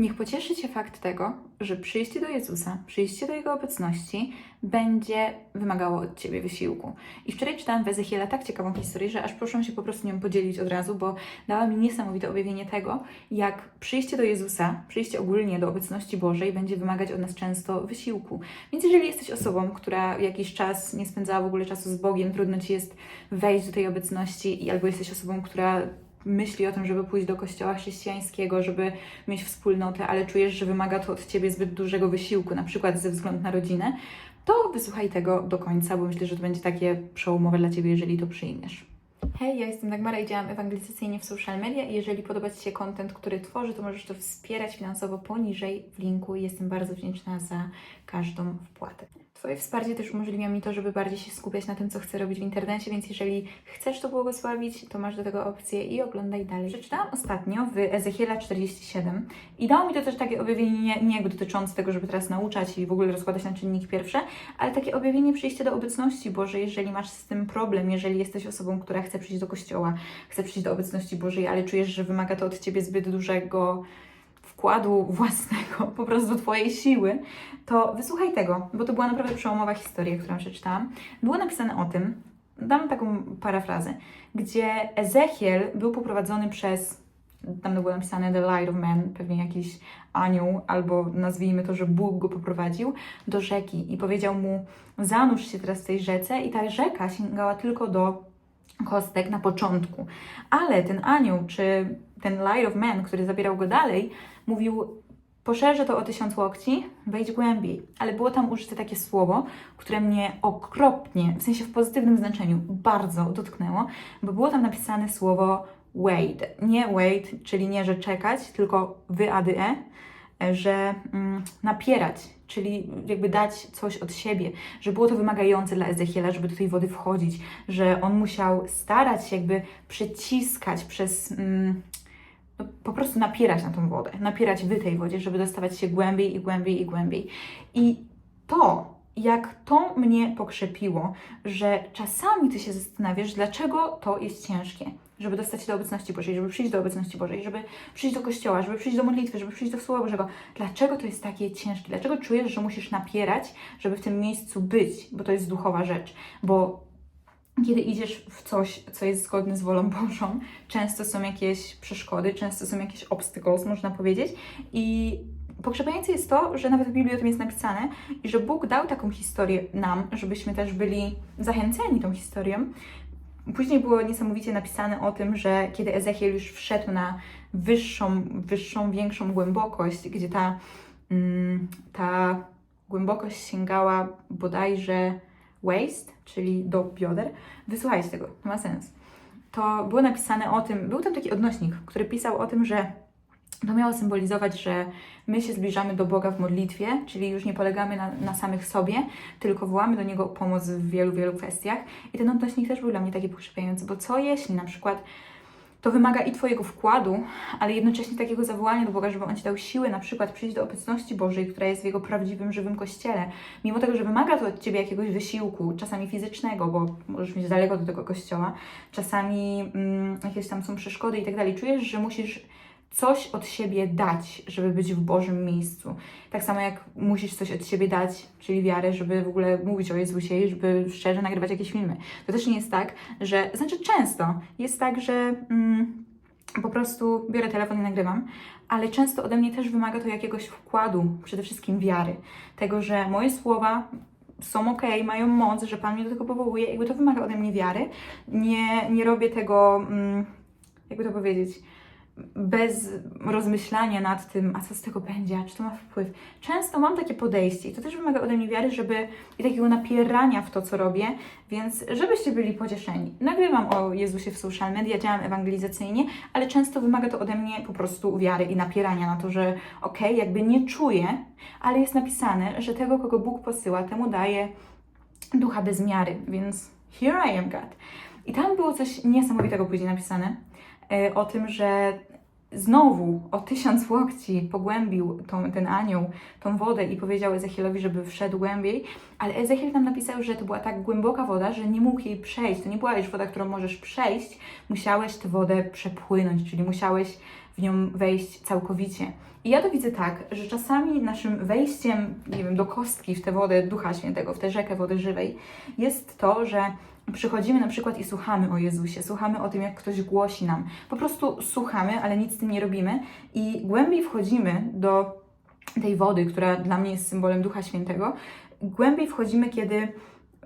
Niech pocieszy Cię fakt tego, że przyjście do Jezusa, przyjście do Jego obecności będzie wymagało od Ciebie wysiłku. I wczoraj czytałam w Ezechiela tak ciekawą historię, że aż proszę się po prostu nią podzielić od razu, bo dała mi niesamowite objawienie tego, jak przyjście do Jezusa, przyjście ogólnie do obecności Bożej będzie wymagać od nas często wysiłku. Więc jeżeli jesteś osobą, która jakiś czas nie spędzała w ogóle czasu z Bogiem, trudno Ci jest wejść do tej obecności, albo jesteś osobą, która myśli o tym, żeby pójść do kościoła chrześcijańskiego, żeby mieć wspólnotę, ale czujesz, że wymaga to od ciebie zbyt dużego wysiłku, na przykład ze względu na rodzinę, to wysłuchaj tego do końca, bo myślę, że to będzie takie przełomowe dla ciebie, jeżeli to przyjmiesz. Hej, ja jestem Dagmara i działam ewangelizacyjnie w social media jeżeli podoba Ci się content, który tworzę, to możesz to wspierać finansowo poniżej w linku. Jestem bardzo wdzięczna za każdą wpłatę. Twoje wsparcie też umożliwia mi to, żeby bardziej się skupiać na tym, co chcę robić w internecie, więc jeżeli chcesz to błogosławić, to masz do tego opcję i oglądaj dalej. Przeczytałam ostatnio w Ezechiela 47 i dało mi to też takie objawienie, nie, nie jakby dotyczące tego, żeby teraz nauczać i w ogóle rozkładać na czynniki pierwsze, ale takie objawienie przyjście do obecności Bożej, jeżeli masz z tym problem, jeżeli jesteś osobą, która chce przyjść do kościoła, chce przyjść do obecności Bożej, ale czujesz, że wymaga to od Ciebie zbyt dużego wkładu własnego, po prostu Twojej siły, to wysłuchaj tego, bo to była naprawdę przełomowa historia, którą przeczytałam. Było napisane o tym, dam taką parafrazę, gdzie Ezechiel był poprowadzony przez, tam było napisane The Light of Man, pewnie jakiś anioł, albo nazwijmy to, że Bóg go poprowadził do rzeki i powiedział mu, zanurz się teraz w tej rzece i ta rzeka sięgała tylko do kostek na początku. Ale ten anioł, czy ten Light of Man, który zabierał go dalej, mówił, poszerzę to o tysiąc łokci, wejdź głębiej. Ale było tam użyte takie słowo, które mnie okropnie, w sensie w pozytywnym znaczeniu, bardzo dotknęło, bo było tam napisane słowo wait. Nie wait, czyli nie, że czekać, tylko wy, ady, e, że mm, napierać, czyli jakby dać coś od siebie, że było to wymagające dla Ezechiela, żeby do tej wody wchodzić, że on musiał starać się jakby przeciskać przez... Mm, no, po prostu napierać na tą wodę, napierać w tej wodzie, żeby dostawać się głębiej i głębiej i głębiej. I to, jak to mnie pokrzepiło, że czasami ty się zastanawiasz, dlaczego to jest ciężkie, żeby dostać się do obecności Bożej, żeby przyjść do obecności Bożej, żeby przyjść do kościoła, żeby przyjść do modlitwy, żeby przyjść do Słowa Bożego. Dlaczego to jest takie ciężkie? Dlaczego czujesz, że musisz napierać, żeby w tym miejscu być? Bo to jest duchowa rzecz. Bo kiedy idziesz w coś, co jest zgodne z wolą Bożą, często są jakieś przeszkody, często są jakieś obstacles, można powiedzieć. I pokrzepające jest to, że nawet w Biblii o tym jest napisane i że Bóg dał taką historię nam, żebyśmy też byli zachęceni tą historią. Później było niesamowicie napisane o tym, że kiedy Ezechiel już wszedł na wyższą, wyższą większą głębokość, gdzie ta, mm, ta głębokość sięgała bodajże waist, czyli do bioder. Wysłuchajcie tego, to ma sens. To było napisane o tym, był tam taki odnośnik, który pisał o tym, że to miało symbolizować, że my się zbliżamy do Boga w modlitwie, czyli już nie polegamy na, na samych sobie, tylko wołamy do Niego pomoc w wielu, wielu kwestiach. I ten odnośnik też był dla mnie taki pokrzepiający, bo co jeśli na przykład to wymaga i Twojego wkładu, ale jednocześnie takiego zawołania do Boga, żeby On Ci dał siły na przykład przyjść do obecności Bożej, która jest w Jego prawdziwym, żywym Kościele. Mimo tego, że wymaga to od Ciebie jakiegoś wysiłku, czasami fizycznego, bo możesz mieć daleko do tego Kościoła, czasami mm, jakieś tam są przeszkody i tak dalej. Czujesz, że musisz coś od siebie dać, żeby być w Bożym miejscu. Tak samo jak musisz coś od siebie dać, czyli wiarę, żeby w ogóle mówić o Jezusie i żeby szczerze nagrywać jakieś filmy. To też nie jest tak, że, znaczy często jest tak, że mm, po prostu biorę telefon i nagrywam, ale często ode mnie też wymaga to jakiegoś wkładu, przede wszystkim wiary. Tego, że moje słowa są ok, mają moc, że Pan mnie do tego powołuje, jakby to wymaga ode mnie wiary. Nie, nie robię tego, mm, jakby to powiedzieć, bez rozmyślania nad tym, a co z tego będzie, a czy to ma wpływ. Często mam takie podejście i to też wymaga ode mnie wiary, żeby i takiego napierania w to, co robię, więc żebyście byli pocieszeni. Nagrywam o Jezusie w social media, działam ewangelizacyjnie, ale często wymaga to ode mnie po prostu wiary i napierania na to, że okej, okay, jakby nie czuję, ale jest napisane, że tego, kogo Bóg posyła, temu daje ducha bez miary, więc here I am God. I tam było coś niesamowitego później napisane, e, o tym, że znowu o tysiąc łokci pogłębił tą, ten anioł tą wodę i powiedział Ezechielowi, żeby wszedł głębiej, ale Ezechiel tam napisał, że to była tak głęboka woda, że nie mógł jej przejść. To nie była już woda, którą możesz przejść, musiałeś tę wodę przepłynąć, czyli musiałeś w nią wejść całkowicie. I ja to widzę tak, że czasami naszym wejściem, nie wiem, do kostki w tę wodę Ducha Świętego, w tę rzekę wody żywej, jest to, że przychodzimy na przykład i słuchamy o Jezusie, słuchamy o tym, jak ktoś głosi nam. Po prostu słuchamy, ale nic z tym nie robimy i głębiej wchodzimy do tej wody, która dla mnie jest symbolem Ducha Świętego. Głębiej wchodzimy, kiedy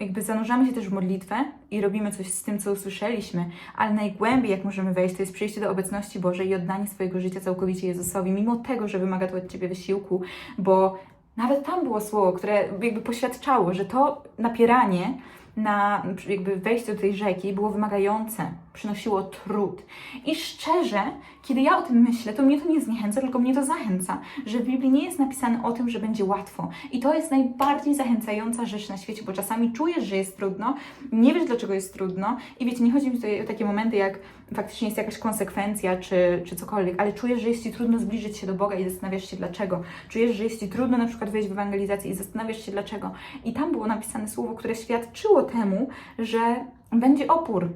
jakby zanurzamy się też w modlitwę i robimy coś z tym, co usłyszeliśmy, ale najgłębiej, jak możemy wejść, to jest przyjście do obecności Bożej i oddanie swojego życia całkowicie Jezusowi, mimo tego, że wymaga to od Ciebie wysiłku, bo nawet tam było słowo, które jakby poświadczało, że to napieranie na jakby wejście do tej rzeki było wymagające, przynosiło trud. I szczerze, kiedy ja o tym myślę, to mnie to nie zniechęca, tylko mnie to zachęca, że w Biblii nie jest napisane o tym, że będzie łatwo. I to jest najbardziej zachęcająca rzecz na świecie, bo czasami czujesz, że jest trudno, nie wiesz, dlaczego jest trudno i wiecie, nie chodzi mi tutaj o takie momenty, jak faktycznie jest jakaś konsekwencja czy, czy cokolwiek, ale czujesz, że jest Ci trudno zbliżyć się do Boga i zastanawiasz się dlaczego. Czujesz, że jest Ci trudno na przykład wejść w ewangelizację i zastanawiasz się dlaczego. I tam było napisane słowo, które świadczyło temu, że będzie opór,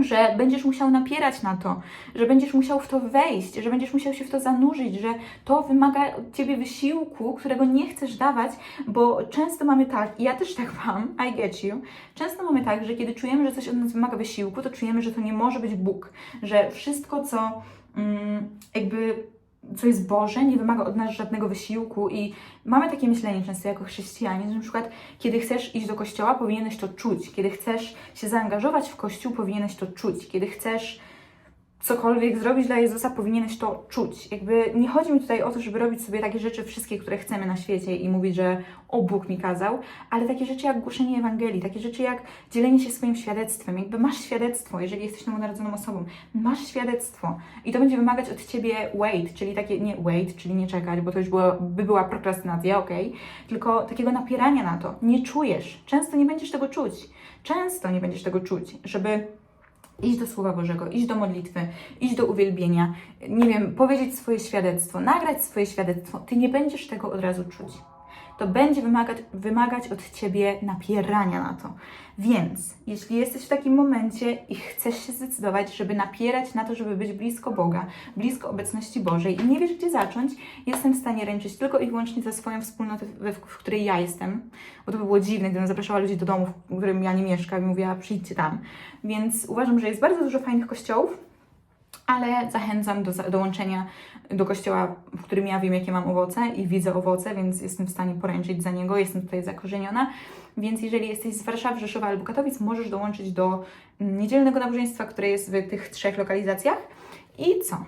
że będziesz musiał napierać na to, że będziesz musiał w to wejść, że będziesz musiał się w to zanurzyć, że to wymaga od ciebie wysiłku, którego nie chcesz dawać, bo często mamy tak, i ja też tak mam, I get you, często mamy tak, że kiedy czujemy, że coś od nas wymaga wysiłku, to czujemy, że to nie może być Bóg, że wszystko, co mm, jakby co jest Boże, nie wymaga od nas żadnego wysiłku i mamy takie myślenie często jako chrześcijanie, że na przykład kiedy chcesz iść do kościoła, powinieneś to czuć, kiedy chcesz się zaangażować w kościół, powinieneś to czuć, kiedy chcesz cokolwiek zrobić dla Jezusa, powinieneś to czuć. Jakby nie chodzi mi tutaj o to, żeby robić sobie takie rzeczy wszystkie, które chcemy na świecie i mówić, że o Bóg mi kazał, ale takie rzeczy jak głoszenie Ewangelii, takie rzeczy jak dzielenie się swoim świadectwem. Jakby masz świadectwo, jeżeli jesteś nowonarodzoną osobą, masz świadectwo i to będzie wymagać od Ciebie wait, czyli takie, nie wait, czyli nie czekać, bo to już było, by była prokrastynacja, okej, tylko takiego napierania na to. Nie czujesz, często nie będziesz tego czuć, często nie będziesz tego czuć, żeby iść do Słowa Bożego, iść do modlitwy, iść do uwielbienia, nie wiem, powiedzieć swoje świadectwo, nagrać swoje świadectwo, ty nie będziesz tego od razu czuć. To będzie wymagać, wymagać od ciebie napierania na to. Więc jeśli jesteś w takim momencie i chcesz się zdecydować, żeby napierać na to, żeby być blisko Boga, blisko obecności Bożej i nie wiesz, gdzie zacząć, jestem w stanie ręczyć tylko i wyłącznie za swoją wspólnotę, w, której ja jestem, bo to by było dziwne, gdybym zapraszała ludzi do domów, w którym ja nie mieszkam i mówiła, przyjdźcie tam. Więc uważam, że jest bardzo dużo fajnych kościołów, ale zachęcam do dołączenia do kościoła, w którym ja wiem, jakie mam owoce i widzę owoce, więc jestem w stanie poręczyć za niego, jestem tutaj zakorzeniona. Więc jeżeli jesteś z Warszawy, Rzeszowa albo Katowic, możesz dołączyć do niedzielnego nabożeństwa, które jest w tych trzech lokalizacjach. I co?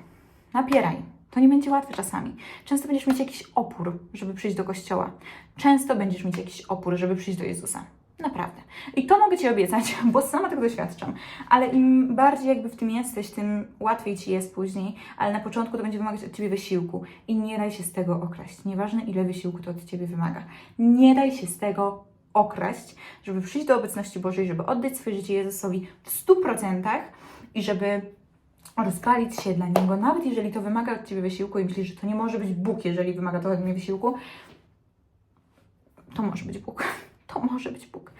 Napieraj. To nie będzie łatwe czasami. Często będziesz mieć jakiś opór, żeby przyjść do kościoła. Często będziesz mieć jakiś opór, żeby przyjść do Jezusa. Naprawdę. I to mogę Ci obiecać, bo sama tego doświadczam. Ale im bardziej jakby w tym jesteś, tym łatwiej Ci jest później, ale na początku to będzie wymagać od Ciebie wysiłku. I nie daj się z tego okraść. Nieważne ile wysiłku to od Ciebie wymaga. Nie daj się z tego okraść, żeby przyjść do obecności Bożej, żeby oddać swoje życie Jezusowi w 100% i żeby rozpalić się dla Niego, nawet jeżeli to wymaga od Ciebie wysiłku i myślisz, że to nie może być Bóg, jeżeli wymaga to od mnie wysiłku, to może być Bóg. To może być Bóg.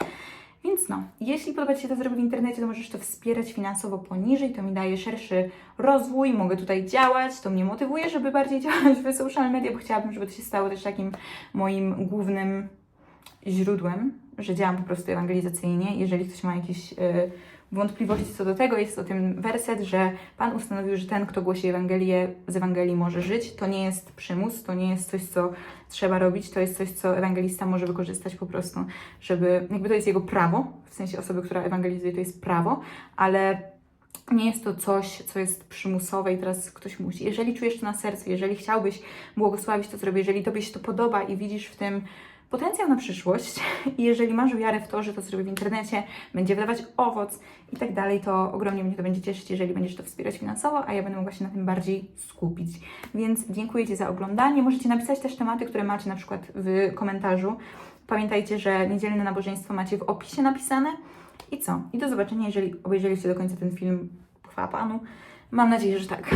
Więc no, jeśli podoba Ci się to, co zrobię w internecie, to możesz to wspierać finansowo poniżej, to mi daje szerszy rozwój, mogę tutaj działać, to mnie motywuje, żeby bardziej działać w social media, bo chciałabym, żeby to się stało też takim moim głównym źródłem, że działam po prostu ewangelizacyjnie. Jeżeli ktoś ma jakieś y, wątpliwości co do tego, jest o tym werset, że Pan ustanowił, że ten, kto głosi Ewangelię, z Ewangelii może żyć. To nie jest przymus, to nie jest coś, co trzeba robić, to jest coś, co ewangelista może wykorzystać po prostu, żeby, jakby to jest jego prawo, w sensie osoby, która ewangelizuje, to jest prawo, ale nie jest to coś, co jest przymusowe i teraz ktoś musi. Jeżeli czujesz to na sercu, jeżeli chciałbyś błogosławić to, co robię, jeżeli Tobie się to podoba i widzisz w tym potencjał na przyszłość i jeżeli masz wiarę w to, że to, co robię w internecie, będzie wydawać owoc i tak dalej, to ogromnie mnie to będzie cieszyć, jeżeli będziesz to wspierać finansowo, a ja będę mogła się na tym bardziej skupić. Więc dziękuję Ci za oglądanie. Możecie napisać też tematy, które macie na przykład w komentarzu. Pamiętajcie, że niedzielne nabożeństwo macie w opisie napisane. I co? I do zobaczenia, jeżeli obejrzeliście do końca ten film. Chwała Panu. Mam nadzieję, że tak.